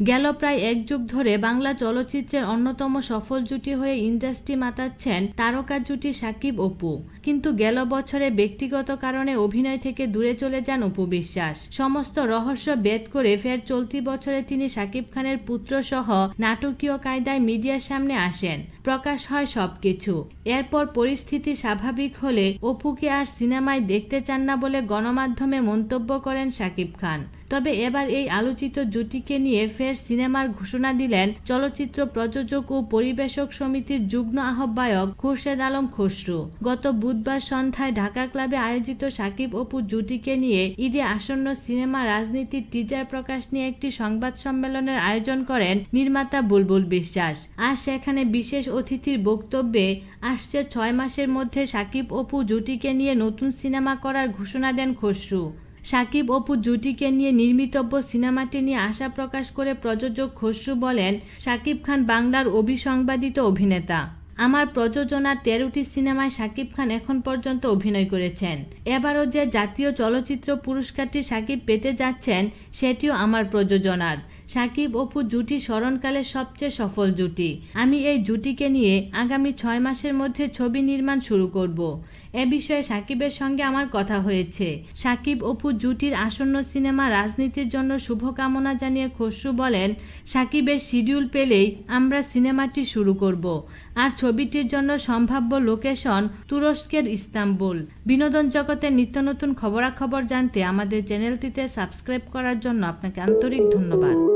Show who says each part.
Speaker 1: গেল প্রায় এক যুগ ধরে বাংলা চলচ্চিত্রের অন্যতম সফল জুটি হয়ে ইন্ডাস্ট্রি মাতাচ্ছেন তারকা জুটি সাকিব অপু। কিন্তু গেল বছরে ব্যক্তিগত কারণে অভিনয় থেকে দূরে চলে যান অপু বিশ্বাস। সমস্ত রহস্য বেদ করে ফের চলতি বছরে তিনি সাকিব খানের পুত্র সহ নাটকীয় কায়দায় মিডিয়ার সামনে আসেন। প্রকাশ হয় সবকিছু। এরপর পরিস্থিতি স্বাভাবিক হলে অপুকে আর সিনেমায় দেখতে চান না বলে গণমাধ্যমে মন্তব্য করেন সাকিব খান। তবে এবার এই আলোচিত জুটিকে নিয়ে ফের সিনেমার ঘোষণা দিলেন চলচ্চিত্র প্রযোজক ও পরিবেশক সমিতির যুগ্ম আহ্বায়ক খুরশেদ আলম খসরু। গত বুধবার সন্ধ্যায় ঢাকা ক্লাবে আয়োজিত সাকিব অপু জুটিকে নিয়ে ঈদে আসন্ন সিনেমা রাজনীতির টিজার প্রকাশ নিয়ে একটি সংবাদ সম্মেলনের আয়োজন করেন নির্মাতা বুলবুল বিশ্বাস। আর সেখানে বিশেষ অতিথির বক্তব্যে আসছে ছয় মাসের মধ্যে সাকিব অপু জুটিকে নিয়ে নতুন সিনেমা করার ঘোষণা দেন খসরু। সাকিব অপু জুটিকে নিয়ে নির্মিতব্য সিনেমাটি নিয়ে আশা প্রকাশ করে প্রযোজক খসরু বলেন, সাকিব খান বাংলার অভিসংবাদিত অভিনেতা। আমার প্রযোজনার তেরোটি সিনেমায় সাকিব খান এখন পর্যন্ত অভিনয় করেছেন। এবারও যে জাতীয় চলচ্চিত্র পুরস্কারটি সাকিব পেতে যাচ্ছেন, সেটিও আমার প্রযোজনার। সাকিব অপু জুটি স্মরণকালে সবচেয়ে সফল জুটি। আমি এই জুটিকে নিয়ে আগামী ছয় মাসের মধ্যে ছবি নির্মাণ শুরু করব। এ বিষয়ে সাকিবের সঙ্গে আমার কথা হয়েছে। সাকিব অপু জুটির আসন্ন সিনেমা রাজনীতির জন্য শুভকামনা জানিয়ে খসরু বলেন সাকিবের শিডিউল পেলেই আমরা সিনেমাটি শুরু করব। আর ছবিটির জন্য সম্ভাব্য লোকেশন তুরস্কের ইস্তাম্বুল। বিনোদন জগতের নিত্য নতুন খবরাখবর জানতে আমাদের চ্যানেলটিতে সাবস্ক্রাইব করার জন্য আপনাকে আন্তরিক ধন্যবাদ।